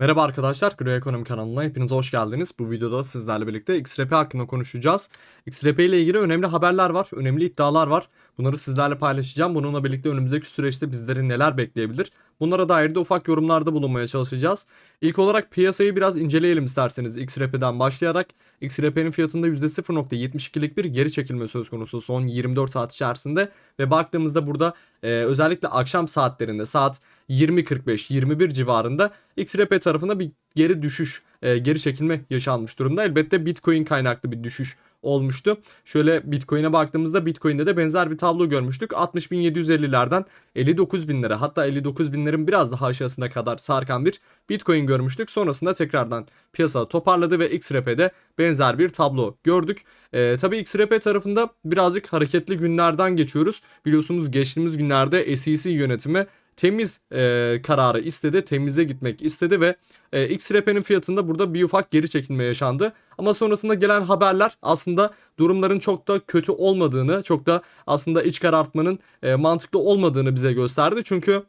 Merhaba arkadaşlar, Gro Ekonomi kanalına hepiniz hoş geldiniz. Bu videoda sizlerle birlikte XRP hakkında konuşacağız. XRP ile ilgili önemli haberler var, önemli iddialar var. Bunları sizlerle paylaşacağım. Bununla birlikte önümüzdeki süreçte bizleri neler bekleyebilir? Bunlara dair de ufak yorumlarda bulunmaya çalışacağız. İlk olarak piyasayı biraz inceleyelim isterseniz XRP'den başlayarak. XRP'nin fiyatında %0.72'lik bir geri çekilme söz konusu son 24 saat içerisinde. Ve baktığımızda burada e, özellikle akşam saatlerinde saat 20.45-21 civarında XRP tarafında bir geri düşüş, e, geri çekilme yaşanmış durumda. Elbette Bitcoin kaynaklı bir düşüş olmuştu. Şöyle Bitcoin'e baktığımızda Bitcoin'de de benzer bir tablo görmüştük. 60.750'lerden 59.000'lere hatta 59.000'lerin biraz daha aşağısına kadar sarkan bir Bitcoin görmüştük. Sonrasında tekrardan piyasa toparladı ve XRP'de benzer bir tablo gördük. Ee, tabii XRP tarafında birazcık hareketli günlerden geçiyoruz. Biliyorsunuz geçtiğimiz günlerde SEC yönetimi temiz e, kararı istedi. Temize gitmek istedi ve e, XRP'nin fiyatında burada bir ufak geri çekilme yaşandı. Ama sonrasında gelen haberler aslında durumların çok da kötü olmadığını, çok da aslında iç karartmanın e, mantıklı olmadığını bize gösterdi. Çünkü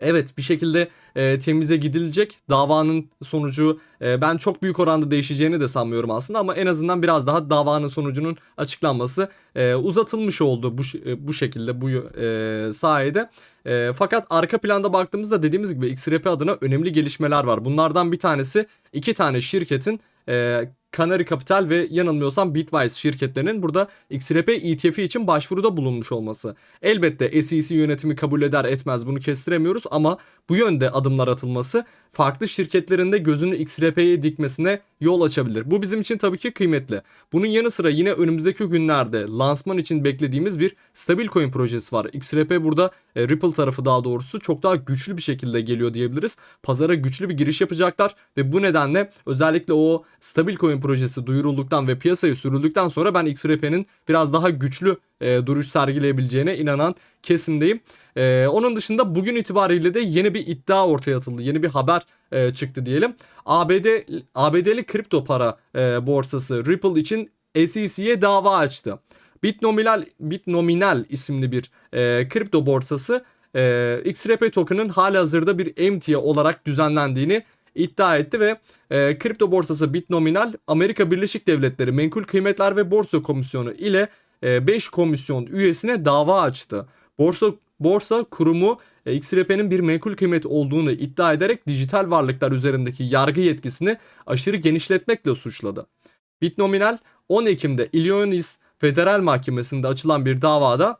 Evet bir şekilde e, temize gidilecek. Davanın sonucu e, ben çok büyük oranda değişeceğini de sanmıyorum aslında ama en azından biraz daha davanın sonucunun açıklanması e, uzatılmış oldu bu e, bu şekilde bu e, sayede. E, fakat arka planda baktığımızda dediğimiz gibi XRP adına önemli gelişmeler var. Bunlardan bir tanesi iki tane şirketin e, Canary Capital ve yanılmıyorsam Bitwise şirketlerinin burada XRP ETF'i için başvuruda bulunmuş olması. Elbette SEC yönetimi kabul eder etmez bunu kestiremiyoruz ama bu yönde adımlar atılması farklı şirketlerin de gözünü XRP'ye dikmesine yol açabilir. Bu bizim için tabii ki kıymetli. Bunun yanı sıra yine önümüzdeki günlerde lansman için beklediğimiz bir stabil coin projesi var. XRP burada e, Ripple tarafı daha doğrusu çok daha güçlü bir şekilde geliyor diyebiliriz. Pazara güçlü bir giriş yapacaklar ve bu nedenle özellikle o stabil coin projesi duyurulduktan ve piyasaya sürüldükten sonra ben XRP'nin biraz daha güçlü e, duruş sergileyebileceğine inanan kesimdeyim. E, onun dışında bugün itibariyle de yeni bir iddia ortaya atıldı. Yeni bir haber e, çıktı diyelim. ABD ABD'li kripto para e, borsası Ripple için SEC'ye dava açtı. Bitnominal Bitnominal isimli bir e, kripto borsası e, XRP token'ın halihazırda bir emtia olarak düzenlendiğini iddia etti ve e, kripto borsası Bitnominal Amerika Birleşik Devletleri Menkul Kıymetler ve Borsa Komisyonu ile 5 komisyon üyesine dava açtı. Borsa borsa kurumu e, XRP'nin bir menkul kıymet olduğunu iddia ederek dijital varlıklar üzerindeki yargı yetkisini aşırı genişletmekle suçladı. Bitnominal 10 Ekim'de Illinois Federal Mahkemesi'nde açılan bir davada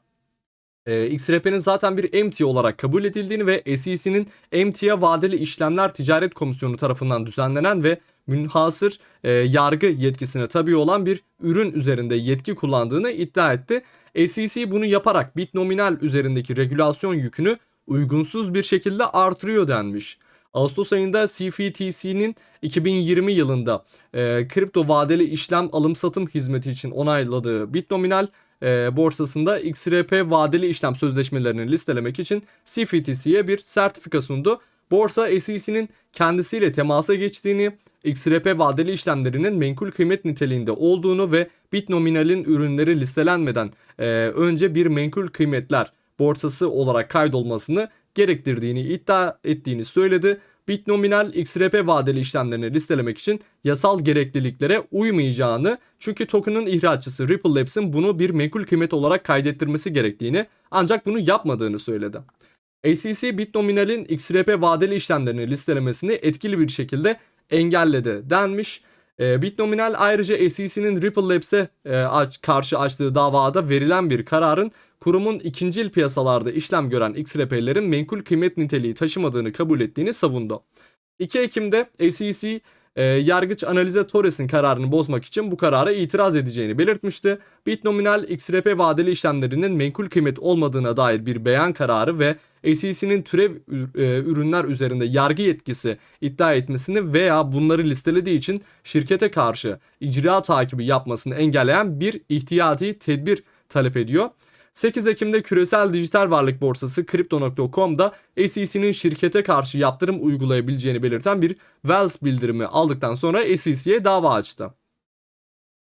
e, XRP'nin zaten bir emtia olarak kabul edildiğini ve SEC'nin emtia vadeli işlemler ticaret komisyonu tarafından düzenlenen ve münhasır e, yargı yetkisine tabi olan bir ürün üzerinde yetki kullandığını iddia etti. SEC bunu yaparak Bitnominal üzerindeki regülasyon yükünü uygunsuz bir şekilde artırıyor denmiş. Ağustos ayında CFTC'nin 2020 yılında e, kripto vadeli işlem alım satım hizmeti için onayladığı Bitnominal e, borsasında XRP vadeli işlem sözleşmelerini listelemek için CFTC'ye bir sertifika sundu. Borsa SEC'nin kendisiyle temasa geçtiğini, XRP vadeli işlemlerinin menkul kıymet niteliğinde olduğunu ve Bitnominal'in ürünleri listelenmeden e, önce bir menkul kıymetler borsası olarak kaydolmasını gerektirdiğini iddia ettiğini söyledi. Bitnominal XRP vadeli işlemlerini listelemek için yasal gerekliliklere uymayacağını çünkü token'ın ihracatçısı Ripple Labs'in bunu bir menkul kıymet olarak kaydettirmesi gerektiğini ancak bunu yapmadığını söyledi. ACC Bitnominal'in XRP vadeli işlemlerini listelemesini etkili bir şekilde engelledi denmiş. E, Bitnominal ayrıca SEC'nin Ripple Labs'e e, karşı açtığı davada verilen bir kararın kurumun ikincil piyasalarda işlem gören XRP'lerin menkul kıymet niteliği taşımadığını kabul ettiğini savundu. 2 Ekim'de SEC e, yargıç Analize Torres'in kararını bozmak için bu karara itiraz edeceğini belirtmişti. Bitnominal XRP vadeli işlemlerinin menkul kıymet olmadığına dair bir beyan kararı ve SEC'nin türev e, ürünler üzerinde yargı yetkisi iddia etmesini veya bunları listelediği için şirkete karşı icra takibi yapmasını engelleyen bir ihtiyati tedbir talep ediyor. 8 Ekim'de küresel dijital varlık borsası Crypto.com'da SEC'nin şirkete karşı yaptırım uygulayabileceğini belirten bir Wells bildirimi aldıktan sonra SEC'ye dava açtı.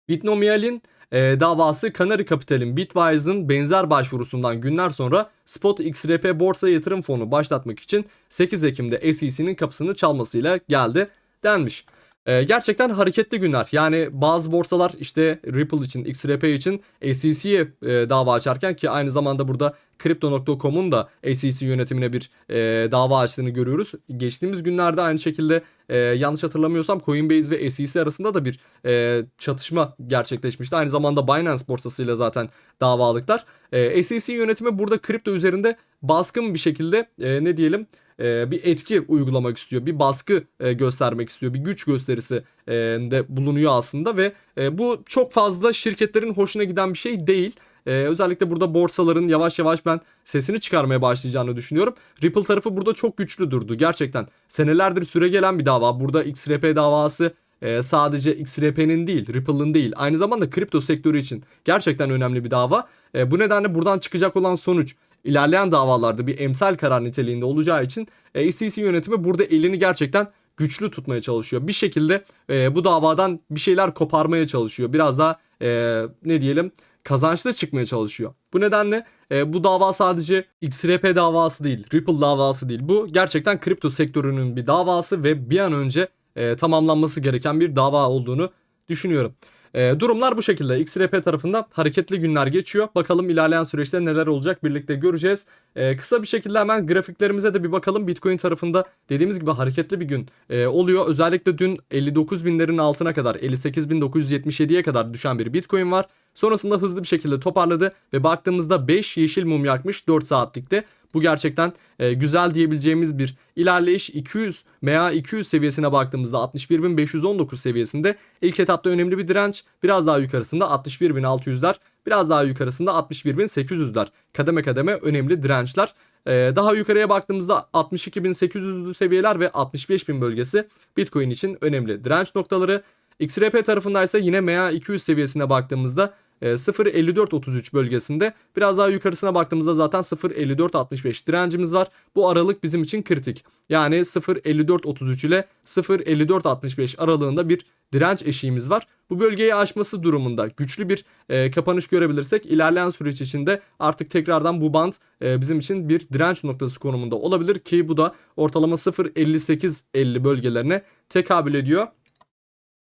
Bitnominal'in e, davası Canary Capital'in Bitwise'ın benzer başvurusundan günler sonra Spot XRP borsa yatırım fonu başlatmak için 8 Ekim'de SEC'nin kapısını çalmasıyla geldi denmiş. Ee, gerçekten hareketli günler. Yani bazı borsalar işte Ripple için, XRP için SEC'ye e, dava açarken ki aynı zamanda burada Crypto.com'un da SEC yönetimine bir e, dava açtığını görüyoruz. Geçtiğimiz günlerde aynı şekilde e, yanlış hatırlamıyorsam Coinbase ve SEC arasında da bir e, çatışma gerçekleşmişti. Aynı zamanda Binance borsasıyla zaten davalıklar. E, SEC yönetimi burada kripto üzerinde baskın bir şekilde e, ne diyelim e, bir etki uygulamak istiyor. Bir baskı e, göstermek istiyor. Bir güç gösterisi e, de bulunuyor aslında ve bu çok fazla şirketlerin hoşuna giden bir şey değil. Ee, özellikle burada borsaların yavaş yavaş ben sesini çıkarmaya başlayacağını düşünüyorum. Ripple tarafı burada çok güçlü durdu. Gerçekten senelerdir süre gelen bir dava. Burada XRP davası e, sadece XRP'nin değil, Ripple'ın değil. Aynı zamanda kripto sektörü için gerçekten önemli bir dava. E, bu nedenle buradan çıkacak olan sonuç ilerleyen davalarda bir emsal karar niteliğinde olacağı için e, SEC yönetimi burada elini gerçekten güçlü tutmaya çalışıyor. Bir şekilde e, bu davadan bir şeyler koparmaya çalışıyor. Biraz daha e, ne diyelim kazançlı çıkmaya çalışıyor. Bu nedenle e, bu dava sadece XRP davası değil, Ripple davası değil. Bu gerçekten kripto sektörünün bir davası ve bir an önce e, tamamlanması gereken bir dava olduğunu düşünüyorum. E, durumlar bu şekilde. XRP tarafında hareketli günler geçiyor. Bakalım ilerleyen süreçte neler olacak birlikte göreceğiz. E, kısa bir şekilde hemen grafiklerimize de bir bakalım. Bitcoin tarafında dediğimiz gibi hareketli bir gün e, oluyor. Özellikle dün 59 binlerin altına kadar 58.977'ye kadar düşen bir Bitcoin var. Sonrasında hızlı bir şekilde toparladı ve baktığımızda 5 yeşil mum yakmış 4 saatlikte. Bu gerçekten e, güzel diyebileceğimiz bir ilerleyiş 200 veya 200 seviyesine baktığımızda 61.519 seviyesinde ilk etapta önemli bir direnç. Biraz daha yukarısında 61.600'ler, biraz daha yukarısında 61.800'ler. Kademe kademe önemli dirençler. Ee, daha yukarıya baktığımızda 62.800'lü seviyeler ve 65.000 bölgesi Bitcoin için önemli direnç noktaları. XRP tarafında ise yine MA 200 seviyesine baktığımızda e, 0.5433 bölgesinde biraz daha yukarısına baktığımızda zaten 0.5465 direncimiz var. Bu aralık bizim için kritik. Yani 0.5433 ile 0.5465 aralığında bir direnç eşiğimiz var. Bu bölgeyi aşması durumunda güçlü bir e, kapanış görebilirsek ilerleyen süreç içinde artık tekrardan bu band e, bizim için bir direnç noktası konumunda olabilir ki bu da ortalama 0.58-50 bölgelerine tekabül ediyor.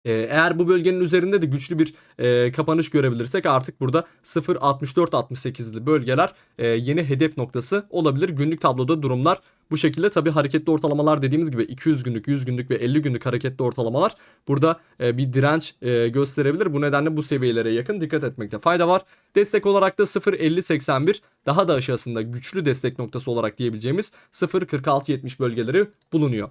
Ee, eğer bu bölgenin üzerinde de güçlü bir e, kapanış görebilirsek artık burada 0.64-68'li bölgeler e, yeni hedef noktası olabilir. Günlük tabloda durumlar bu şekilde tabi hareketli ortalamalar dediğimiz gibi 200 günlük, 100 günlük ve 50 günlük hareketli ortalamalar burada e, bir direnç e, gösterebilir. Bu nedenle bu seviyelere yakın dikkat etmekte fayda var. Destek olarak da 0.50-81 daha da aşağısında güçlü destek noktası olarak diyebileceğimiz 0.46-70 bölgeleri bulunuyor.